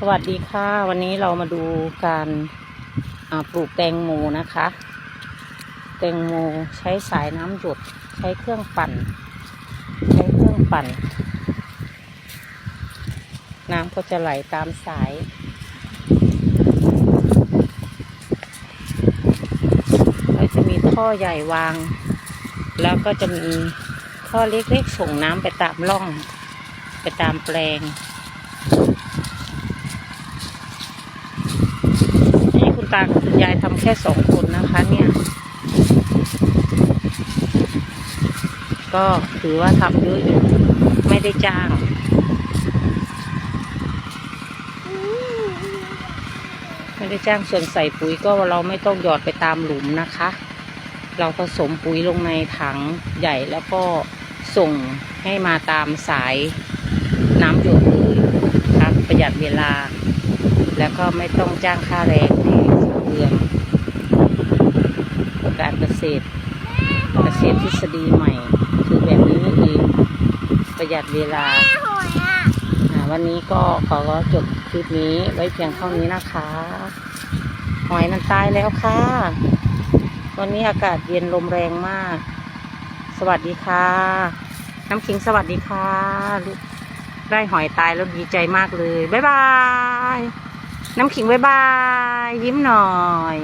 สวัสดีค่ะ วันนี้เรามาดูการปลูกแตงโมนะคะ แตงโมใช้สายน้ำหยดใช้เครื่องปั่น ใช้เครื่องปั่น น้ำก็จะไหลตามสายก็จะมีท่อใหญ่วาง แล้วก็จะมีท่อเล็กๆส่งน้ำไปตามร่อง ไปตามแปลง นี่คุณ ตากับคุณยายทำแค่สองคนนะคะเนี่ย ก็ถือว่าทำเยอะอยู่ไม่ได้จ้างไม่ได้จ้างส่วนใส่ปุ๋ยก็เราไม่ต้องหยอดไปตามหลุมนะคะ เราผสมปุ๋ยลงในถังใหญ่แล้วก็ส่งให้มาตามสายน้ำหยดเลยนะคะประหยัดเวลา แล้วก็ไม่ต้องจ้างค่าแรงให้ เดือนการเกษตร เกษตรทฤษฎีใหม่ คือแบบนี้นี่เองประหยัดเวลา วันนี้ก็ขอจบคลิปนี้ไว้เพียงเท่านี้นะคะหอยมันตายแล้วค่ะ วันนี้อากาศเย็นลมแรงมาก สวัสดีค่ะ น้ำขิงสวัสดีค่ะ ได้หอยตายแล้วดีใจมากเลย บ๊ายบาย น้ำขิงบ๊ายบาย ยิ้มหน่อย